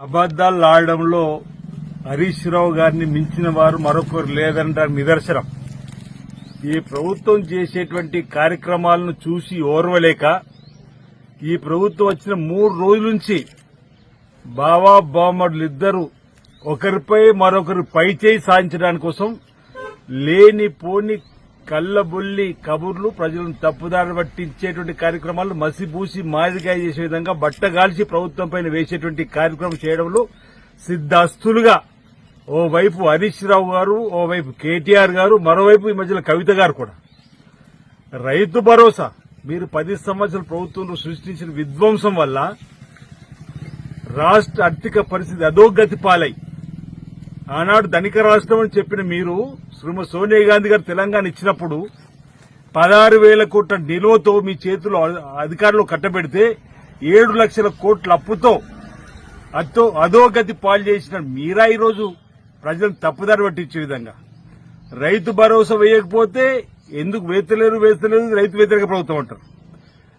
అబద్దాలు ఆడడంలో హరీష్ రావు గారిని మించిన వారు మరొకరు లేదనడానికి నిదర్శనం. ఈ ప్రభుత్వం చేసేటువంటి కార్యక్రమాలను చూసి ఓర్వలేక ఈ ప్రభుత్వం వచ్చిన మూడు రోజుల నుంచి బావా బామ్మడులు ఇద్దరు ఒకరిపై మరొకరు పైచేయి సాధించడానికి కోసం లేని పోని కళ్ళబొల్లి కబుర్లు ప్రజలను తప్పుదారి పట్టించేటువంటి కార్యక్రమాలు మసిబూసి మాదిరిగా చేసే విధంగా బట్టగాల్చి ప్రభుత్వం పైన వేసేటువంటి కార్యక్రమం చేయడంలో సిద్ధాస్తులుగా. ఓవైపు హరీష్ రావు గారు ఓవైపు కేటీఆర్ గారు మరోవైపు ఈ మధ్యలో కవిత గారు కూడా. రైతు భరోసా. మీరు పది సంవత్సరాల ప్రభుత్వంలో సృష్టించిన విధ్వంసం వల్ల రాష్ట్ర ఆర్థిక పరిస్థితి అధోగతి పాలై ఆనాడు ధనిక రాష్ట్రం అని చెప్పిన మీరు శ్రీమతి సోనియా గాంధీ గారు తెలంగాణ ఇచ్చినప్పుడు పదహారు వేల కోట్ల నిలువతో మీ చేతిలో అధికారులు కట్టబెడితే ఏడు లక్షల కోట్ల అప్పుతో అతో అధోగతి పాలు చేసిన మీరా ఈరోజు ప్రజలను తప్పుదారి పట్టించే విధంగా. రైతు భరోసా వేయకపోతే ఎందుకు వేస్తలేరు వేస్తలేదు రైతు వ్యతిరేక ప్రభుత్వం అంటారు.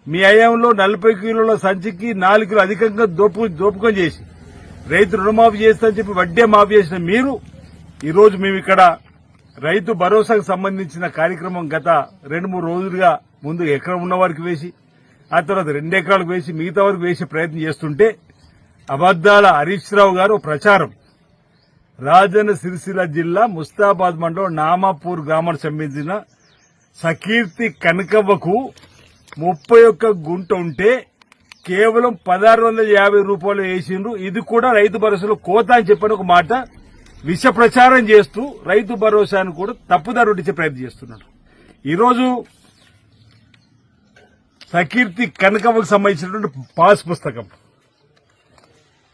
మీ హయాంలో నలభై కిలోల సంచికి నాలుగు కిలో అధికంగా దోపు దోపకం చేసి రైతు రుణమాఫీ చేస్తామని చెప్పి వడ్డే మాఫీ చేసిన మీరు ఈరోజు మేము ఇక్కడ రైతు భరోసాకు సంబంధించిన కార్యక్రమం గత రెండు మూడు రోజులుగా ముందు ఎకరం ఉన్న వారికి వేసి ఆ తర్వాత రెండు ఎకరాలకు వేసి మిగతా వరకు వేసే ప్రయత్నం చేస్తుంటే అబద్దాల హరీష్ రావు గారు ప్రచారం. రాజన్న సిరిసిల్ల జిల్లా ముస్తాబాద్ మండలం నామాపూర్ గ్రామానికి సంబంధించిన సకీర్తి కనకవ్వకు ముప్పై ఒక్క గుంట ఉంటే కేవలం పదహారు వందల యాభై రూపాయలు వేసిండ్రు. ఇది కూడా రైతు భరోసాలో కోత అని చెప్పని ఒక మాట. విష ప్రచారం చేస్తూ రైతు భరోసాను కూడా తప్పుదారు పట్టించే ప్రయత్నం చేస్తున్నాడు. ఈరోజు సకీర్తి కనకవ్వకు సంబంధించినటువంటి పాస్ పుస్తకం.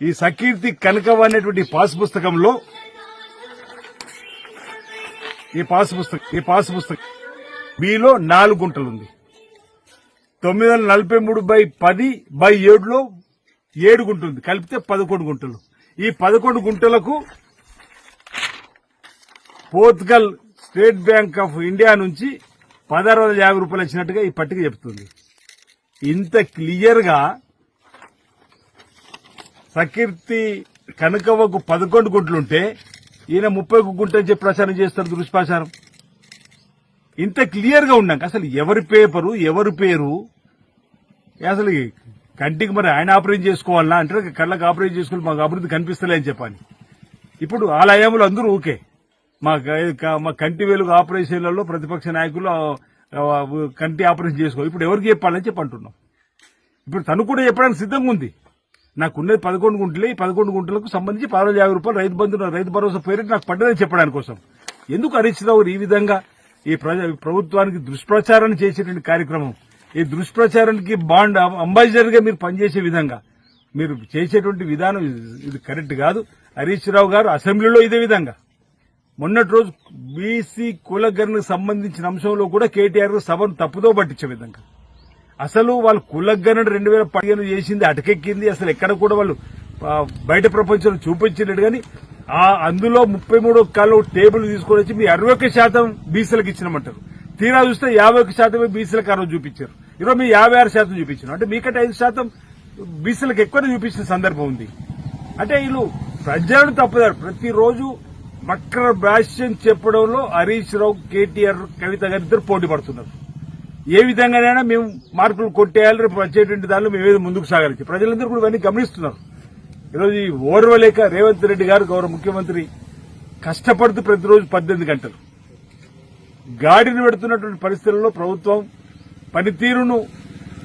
ఈ సకీర్తి కనకవ అనేటువంటి పాస్ పుస్తకంలో ఈ పాస్ పుస్తకం ఈ పాస్ పుస్తకం మీలో నాలుగు గుంటలు ఉంది తొమ్మిది వందల నలభై మూడు బై పది బై ఏడులో ఏడు గుంటుంది కలిపితే పదకొండు గుంటలు. ఈ పదకొండు గుంటలకు Portugal State Bank of India నుంచి పదహారు వందల యాభై రూపాయలు ఇచ్చినట్టుగా ఈ పట్టిక చెప్తుంది. ఇంత క్లియర్గా ప్రకీర్తి సకీర్తి కనకవ్వకు పదకొండు గుంటలుంటే ఈయన ముప్పై గుంట అని చెప్పి ప్రచారం చేస్తారు దుష్ప్రచారం ఇంత క్లియర్గా ఉన్నాక అసలు ఎవరి పేపరు ఎవరి పేరు? అసలు కంటికి మరి ఆయన ఆపరేట్ చేసుకోవాలన్నా అంటే కళ్ళకి ఆపరేట్ చేసుకుని మాకు అభివృద్ధి కనిపిస్తలే అని చెప్పని ఇప్పుడు ఆలయములు అందరూ ఊకే. మా మా కంటి వెలుగు ఆపరేషన్లలో ప్రతిపక్ష నాయకులు కంటి ఆపరేషన్ చేసుకో. ఇప్పుడు ఎవరికి చెప్పాలని చెప్పి అంటున్నాం. ఇప్పుడు తను కూడా చెప్పడానికి సిద్ధంగా ఉంది. నాకున్నది పదకొండు గుంటలే. ఈ పదకొండు గుంటలకు సంబంధించి పదహారు యాభై రూపాయలు రైతు బంధు రైతు భరోసా పేరు నాకు పడ్డదని చెప్పడానికి కోసం. ఎందుకు హరీష్ రావు ఈ విధంగా? ఈ ప్రజ- ప్రభుత్వానికి దుష్ప్రచారం చేసేటువంటి కార్యక్రమం. ఈ దుష్ప్రచారానికి బాండ్ అంబాసిడర్గా మీరు పనిచేసే విధంగా మీరు చేసేటువంటి విధానం ఇది- కరెక్ట్ కాదు. హరీష్ రావు గారు అసెంబ్లీలో ఇదే విధంగా. మొన్నటి రోజు బీసీ కులగణకు సంబంధించిన అంశంలో కూడా కేటీఆర్ సభను తప్పుదో పట్టించే విధంగా. అసలు వాళ్ళు కులగణ రెండు వేల పదిహేను చేసింది అటకెక్కింది. అసలు ఎక్కడ కూడా వాళ్ళు బయట ప్రపంచంలో చూపించలేడు కానీ ఆ అందులో ముప్పై మూడు కళ్ళు టేబుల్ తీసుకొని వచ్చి మీ అరవై ఒక్క శాతం బీసీలకు ఇచ్చినామంటారు. తీరా చూస్తే యాభై ఒక్క శాతమే బీసీలకు ఆ చూపించారు. ఈరోజు మీ యాభై ఆరు శాతం చూపించారు. అంటే మీకంటే ఐదు శాతం బీసీలకు ఎక్కువనే చూపించిన సందర్భం ఉంది. అంటే వీళ్ళు ప్రజలను తప్పుదారు. ప్రతిరోజు మక్ర భాష్యం చెప్పడంలో హరీష్ రావు కేటీఆర్ కవిత గారి ఇద్దరు పోటీ పడుతున్నారు. ఏ విధంగానైనా మేము మార్కులు కొట్టేయాలి రేపు వచ్చేటువంటి దానిలో మేము ఏదో ముందుకు సాగాలి ప్రజలందరూ కూడా ఇవన్నీ గమనిస్తున్నారు. ఈరోజు ఈ ఓర్వలేక రేవంత్ రెడ్డి గారు గౌరవ ముఖ్యమంత్రి కష్టపడుతూ ప్రతిరోజు పద్దెనిమిది గంటలు. గాడిని పెడుతున్నటువంటి పరిస్థితుల్లో ప్రభుత్వం పనితీరును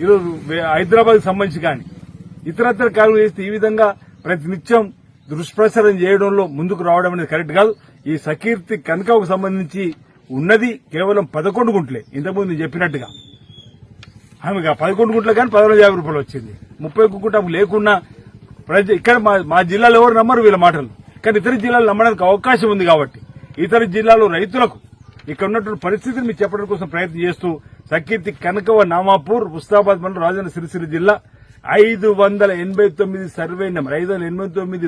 ఈరోజు హైదరాబాద్ సంబంధించి కానీ ఇతరత్ర కాలు చేస్తే ఈ విధంగా ప్రతినిత్యం దుష్ప్రచారం చేయడంలో ముందుకు రావడం అనేది కరెక్ట్ కాదు. ఈ సకీర్తి కనకకు సంబంధించి ఉన్నది కేవలం పదకొండు గుంట్లే. ఇంతకుముందు నేను చెప్పినట్టుగా ఆమెకు ఆ పదకొండు గుంట్ల కానీ పదకొండు యాభై రూపాయలు వచ్చింది. ముప్పై ఒక్క గుంట లేకున్నా ఇక్కడ మా మా జిల్లాలో ఎవరు నమ్మరు వీళ్ళ మాటలు. కానీ ఇతర జిల్లాలు నమ్మడానికి అవకాశం ఉంది కాబట్టి. ఇతర జిల్లాలో రైతులకు ఇక్కడ ఉన్నటువంటి పరిస్థితిని మీకు చెప్పడం కోసం ప్రయత్నం చేస్తూ సకీర్తి కనకవ నామాపూర్ ముస్తాబాద్ మండలం రాజన్న సిరిసిరి జిల్లా ఐదు వందల ఎనభై తొమ్మిది సర్వే నెంబర్ ఐదు వందల ఎనభై తొమ్మిది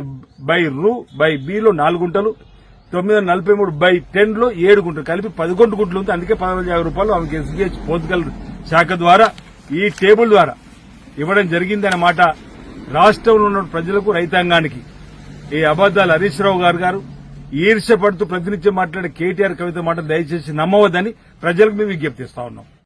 బై రూ బై బిలో నాలుగు గుంటలు తొమ్మిది వందల నలభై మూడు బై టెన్లో ఏడు గుంటలు కలిపి పదకొండు గుంటలు ఉంది. అందుకే పదహారు యాభై రూపాయలు ఆమెకి ఎస్బీహెచ్ పోర్చుగల్ శాఖ ద్వారా ఈ టేబుల్ ద్వారా ఇవ్వడం జరిగిందన్నమాట రాష్ట్రంలో ఉన్న ప్రజలకు రైతాంగానికి. ఈ అబద్దాలు హరీష్ రావు గారు గారు ఈర్ష్యపడుతూ ప్రతినిత్యం మాట్లాడే కేటీఆర్ కవిత మాట దయచేసి నమ్మవద్దని ప్రజలకు మేము విజ్ఞప్తిస్తా ఉన్నాం.